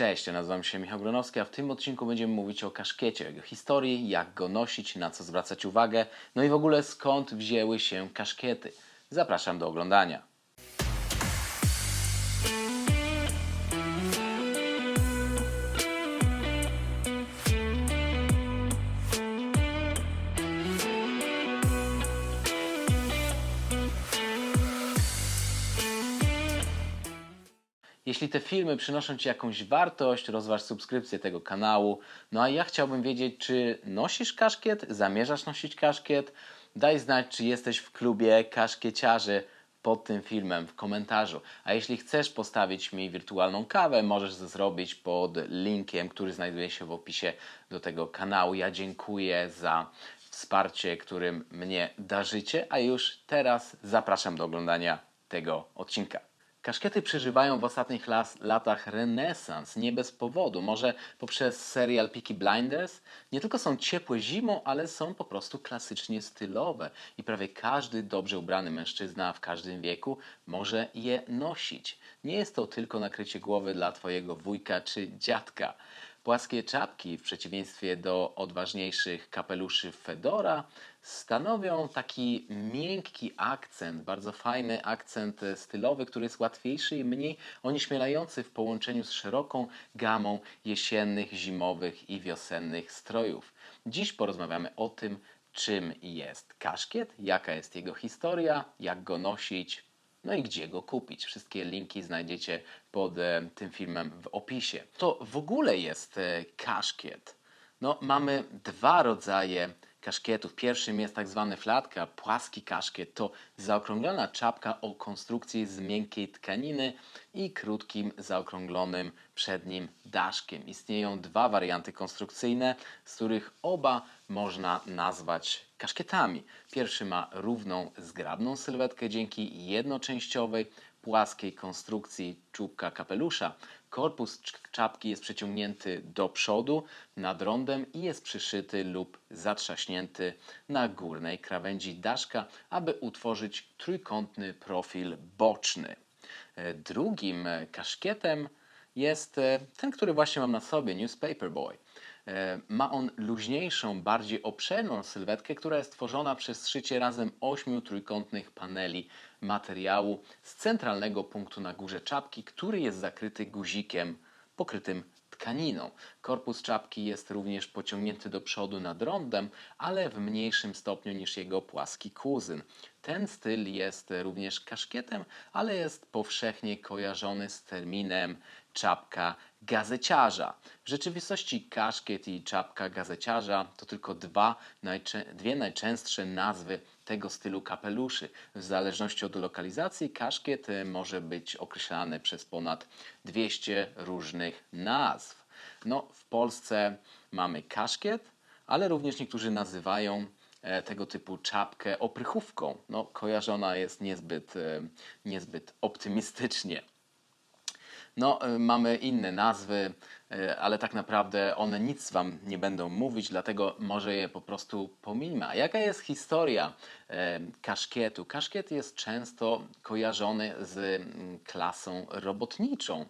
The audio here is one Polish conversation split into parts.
Cześć, ja nazywam się Michał Gronowski, a w tym odcinku będziemy mówić o kaszkiecie, o jego historii, jak go nosić, na co zwracać uwagę, no i w ogóle skąd wzięły się kaszkiety. Zapraszam do oglądania. Jeśli te filmy przynoszą Ci jakąś wartość, rozważ subskrypcję tego kanału. No a ja chciałbym wiedzieć, czy nosisz kaszkiet, zamierzasz nosić kaszkiet? Daj znać, czy jesteś w klubie kaszkieciarzy pod tym filmem w komentarzu. A jeśli chcesz postawić mi wirtualną kawę, możesz to zrobić pod linkiem, który znajduje się w opisie do tego kanału. Ja dziękuję za wsparcie, którym mnie darzycie, a już teraz zapraszam do oglądania tego odcinka. Kaszkiety przeżywają w ostatnich las, latach renesans, nie bez powodu. Może poprzez serial Peaky Blinders nie tylko są ciepłe zimą, ale są po prostu klasycznie stylowe. I prawie każdy dobrze ubrany mężczyzna w każdym wieku może je nosić. Nie jest to tylko nakrycie głowy dla Twojego wujka czy dziadka. Płaskie czapki, w przeciwieństwie do odważniejszych kapeluszy Fedora, stanowią taki miękki akcent, bardzo fajny akcent stylowy, który jest łatwiejszy i mniej onieśmielający w połączeniu z szeroką gamą jesiennych, zimowych i wiosennych strojów. Dziś porozmawiamy o tym, czym jest kaszkiet, jaka jest jego historia, jak go nosić, no i gdzie go kupić. Wszystkie linki znajdziecie pod e, tym filmem w opisie. To w ogóle jest e, kaszkiet. No, mamy dwa rodzaje kaszkietów. Pierwszym jest tak zwany flatka, płaski kaszkiet. To zaokrąglona czapka o konstrukcji z miękkiej tkaniny i krótkim, zaokrąglonym przednim daszkiem. Istnieją dwa warianty konstrukcyjne, z których oba można nazwać kaszkietami. Pierwszy ma równą, zgrabną sylwetkę dzięki jednoczęściowej, płaskiej konstrukcji czubka kapelusza. Korpus czapki jest przeciągnięty do przodu nad rondem i jest przyszyty lub zatrzaśnięty na górnej krawędzi daszka, aby utworzyć trójkątny profil boczny. E, drugim kaszkietem jest e, ten, który właśnie mam na sobie, Newspaper Boy. Ma on luźniejszą, bardziej obszerną sylwetkę, która jest tworzona przez szycie razem ośmiu trójkątnych paneli materiału z centralnego punktu na górze czapki, który jest zakryty guzikiem pokrytym tkaniną. Korpus czapki jest również pociągnięty do przodu nad rondem, ale w mniejszym stopniu niż jego płaski kuzyn. Ten styl jest również kaszkietem, ale jest powszechnie kojarzony z terminem czapka gazeciarza. W rzeczywistości kaszkiet i czapka gazeciarza to tylko dwa, dwie najczęstsze nazwy tego stylu kapeluszy. W zależności od lokalizacji kaszkiet może być określany przez ponad 200 różnych nazw. No, w Polsce mamy kaszkiet, ale również niektórzy nazywają tego typu czapkę oprychówką. No, kojarzona jest niezbyt, e, niezbyt optymistycznie. No, y, mamy inne nazwy, ale tak naprawdę one nic Wam nie będą mówić, dlatego może je po prostu pomińmy. A jaka jest historia kaszkietu? Kaszkiet jest często kojarzony z mm, klasą robotniczą.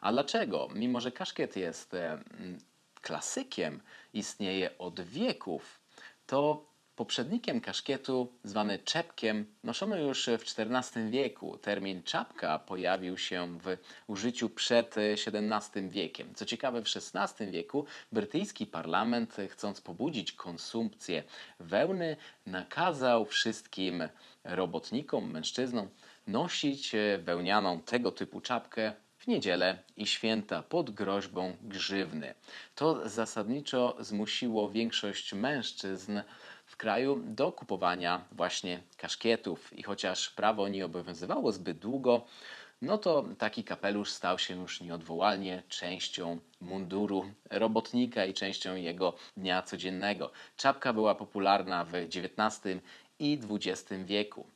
A dlaczego? Mimo, że kaszkiet jest klasykiem, istnieje od wieków, to Poprzednikiem kaszkietu, zwany czepkiem, noszono już w XIV wieku. Termin czapka pojawił się w użyciu przed XVII wiekiem. Co ciekawe, w XVI wieku brytyjski parlament, chcąc pobudzić konsumpcję wełny, nakazał wszystkim robotnikom, mężczyznom nosić wełnianą tego typu czapkę w niedzielę i święta pod groźbą grzywny. To zasadniczo zmusiło większość mężczyzn w kraju do kupowania właśnie kaszkietów. I chociaż prawo nie obowiązywało zbyt długo, no to taki kapelusz stał się już nieodwołalnie częścią munduru robotnika i częścią jego dnia codziennego. Czapka była popularna w XIX i XX wieku.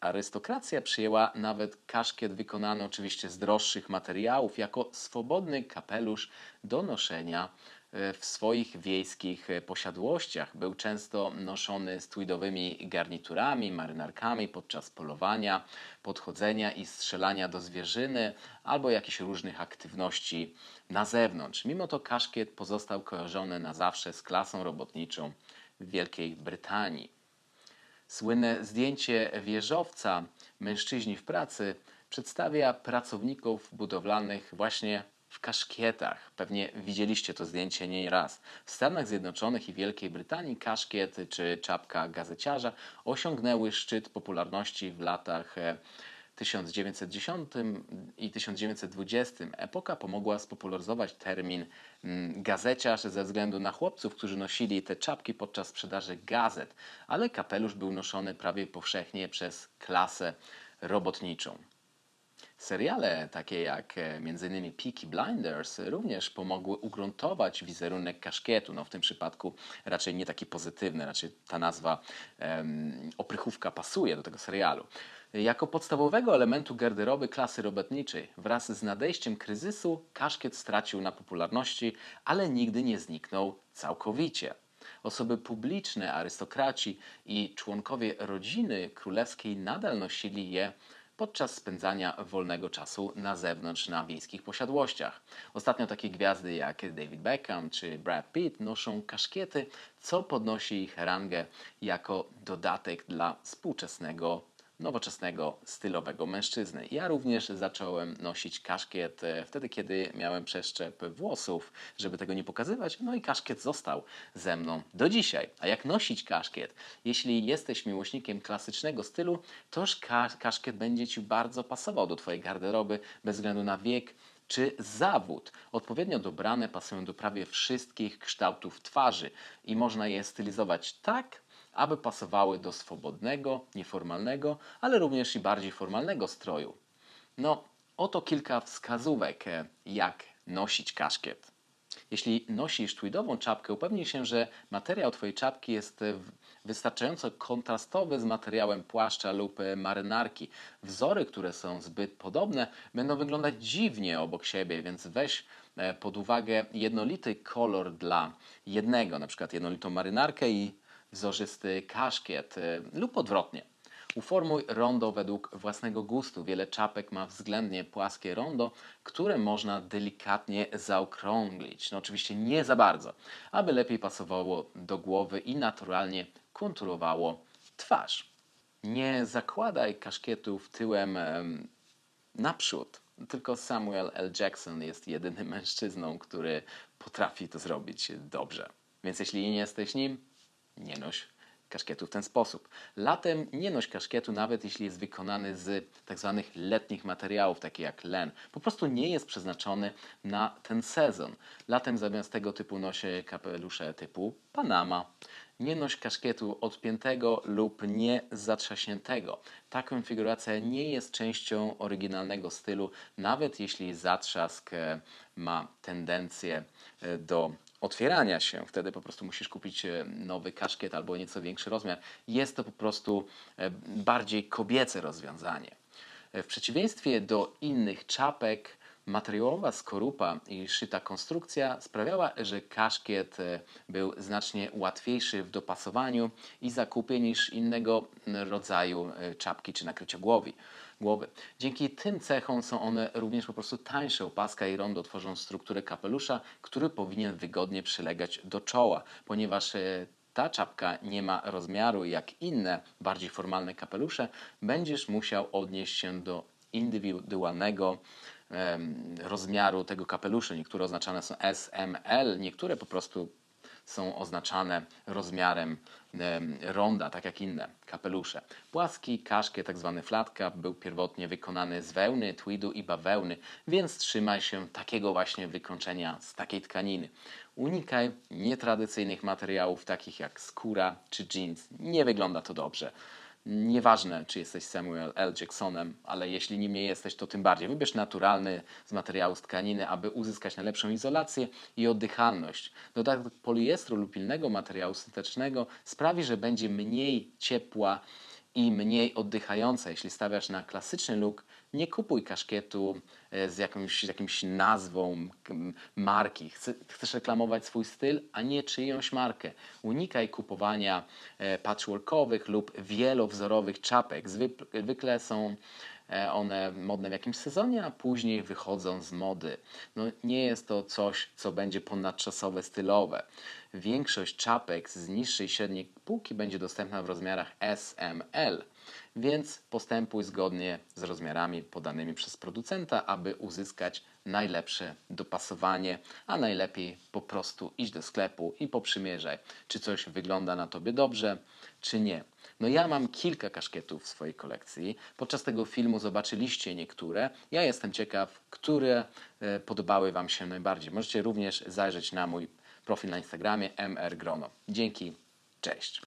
Arystokracja przyjęła nawet kaszkiet wykonany oczywiście z droższych materiałów jako swobodny kapelusz do noszenia e, w swoich wiejskich e, posiadłościach. Był często noszony z tweedowymi garniturami, marynarkami podczas polowania, podchodzenia i strzelania do zwierzyny albo jakichś różnych aktywności na zewnątrz. Mimo to kaszkiet pozostał kojarzony na zawsze z klasą robotniczą w Wielkiej Brytanii. Słynne zdjęcie wieżowca Mężczyźni w pracy przedstawia pracowników budowlanych właśnie w kaszkietach. Pewnie widzieliście to zdjęcie nie raz. W Stanach Zjednoczonych i Wielkiej Brytanii kaszkiet czy czapka gazeciarza osiągnęły szczyt popularności w latach e, 1910 i 1920 epoka pomogła spopularyzować termin mm, gazeciarz ze względu na chłopców, którzy nosili te czapki podczas sprzedaży gazet, ale kapelusz był noszony prawie powszechnie przez klasę robotniczą. Seriale takie jak e, m.in. Peaky Blinders również pomogły ugruntować wizerunek kaszkietu. No w tym przypadku raczej nie taki pozytywny, raczej ta nazwa um, oprychówka pasuje do tego serialu. Jako podstawowego elementu garderoby klasy robotniczej wraz z nadejściem kryzysu kaszkiet stracił na popularności, ale nigdy nie zniknął całkowicie. Osoby publiczne, arystokraci i członkowie rodziny królewskiej nadal nosili je podczas spędzania wolnego czasu na zewnątrz na wiejskich posiadłościach. Ostatnio takie gwiazdy jak David Beckham czy Brad Pitt noszą kaszkiety, co podnosi ich rangę jako dodatek dla współczesnego nowoczesnego, stylowego mężczyzny. Ja również zacząłem nosić kaszkiet e, wtedy, kiedy miałem przeszczep włosów, żeby tego nie pokazywać. No i kaszkiet został ze mną do dzisiaj. A jak nosić kaszkiet? Jeśli jesteś miłośnikiem klasycznego stylu, toż kaszkiet będzie Ci bardzo pasował do Twojej garderoby bez względu na wiek, czy zawód. Odpowiednio dobrane pasują do prawie wszystkich kształtów twarzy i można je stylizować tak, aby pasowały do swobodnego, nieformalnego, ale również i bardziej formalnego stroju. No, oto kilka wskazówek, e, jak nosić kaszkiet. Jeśli nosisz tweedową czapkę, upewnij się, że materiał Twojej czapki jest e, wystarczająco kontrastowy z materiałem płaszcza lub e, marynarki. Wzory, które są zbyt podobne, będą wyglądać dziwnie obok siebie, więc weź pod uwagę jednolity kolor dla jednego, na przykład jednolitą marynarkę i wzorzysty kaszkiet y, lub odwrotnie. Uformuj rondo według własnego gustu. Wiele czapek ma względnie płaskie rondo, które można delikatnie zaokrąglić. No oczywiście nie za bardzo, aby lepiej pasowało do głowy i naturalnie konturowało twarz. Nie zakładaj kaszkietów tyłem em, naprzód. Tylko Samuel L. Jackson jest jedynym mężczyzną, który potrafi to zrobić dobrze. Więc jeśli nie jesteś nim, nie noś kaszkietu w ten sposób. Latem nie noś kaszkietu, nawet jeśli jest wykonany z tak zwanych letnich materiałów, takie jak len. Po prostu nie jest przeznaczony na ten sezon. Latem zamiast tego typu noszę kapelusze typu Panama. Nie noś kaszkietu odpiętego lub nie zatrzaśniętego. Ta konfiguracja nie jest częścią oryginalnego stylu, nawet jeśli zatrzask e, ma tendencję do otwierania się. Wtedy po prostu musisz kupić e, nowy kaszkiet albo nieco większy rozmiar. Jest to po prostu e, bardziej kobiece rozwiązanie. E, w przeciwieństwie do innych czapek, materiałowa skorupa i szyta konstrukcja sprawiała, że kaszkiet był znacznie łatwiejszy w dopasowaniu i zakupie niż innego rodzaju czapki czy nakryciogłowi głowy. Dzięki tym cechom są one również po prostu tańsze. Opaska i rondo tworzą strukturę kapelusza, który powinien wygodnie przylegać do czoła, ponieważ e, ta czapka nie ma rozmiaru jak inne, bardziej formalne kapelusze, będziesz musiał odnieść się do indywidualnego rozmiaru tego kapelusza. Niektóre oznaczane są SML, niektóre po prostu są oznaczane rozmiarem ronda, tak jak inne kapelusze. Płaski kaszkiet, tak zwany flat cap, był pierwotnie wykonany z wełny, tweedu i bawełny, więc trzymaj się takiego właśnie wykończenia z takiej tkaniny. Unikaj nietradycyjnych materiałów takich jak skóra czy jeans. Nie wygląda to dobrze. Nieważne, czy jesteś Samuel L. Jacksonem, ale jeśli nim nie jesteś, to tym bardziej. Wybierz naturalny z materiału z tkaniny, aby uzyskać najlepszą izolację i oddychalność. Dodatek poliestru lub innego materiału syntetycznego sprawi, że będzie mniej ciepła i mniej oddychająca. Jeśli stawiasz na klasyczny look, Nie kupuj kaszkietu e, z jakąś, jakimś nazwą marki. Chce- Chcesz reklamować swój styl, a nie czyjąś markę. Unikaj kupowania e, patchworkowych lub wielowzorowych czapek. Zwyk- Zwykle są one modne w jakimś sezonie, a później wychodzą z mody. No, nie jest to coś, co będzie ponadczasowe, stylowe. Większość czapek z niższej średniej półki będzie dostępna w rozmiarach SML, więc postępuj zgodnie z rozmiarami podanymi przez producenta, aby uzyskać najlepsze dopasowanie, a najlepiej po prostu idź do sklepu i poprzymierzaj, czy coś wygląda na tobie dobrze, czy nie. No ja mam kilka kaszkietów w swojej kolekcji. Podczas tego filmu zobaczyliście niektóre. Ja jestem ciekaw, które e, podobały Wam się najbardziej. Możecie również zajrzeć na mój profil na Instagramie mrgrono. Dzięki, cześć.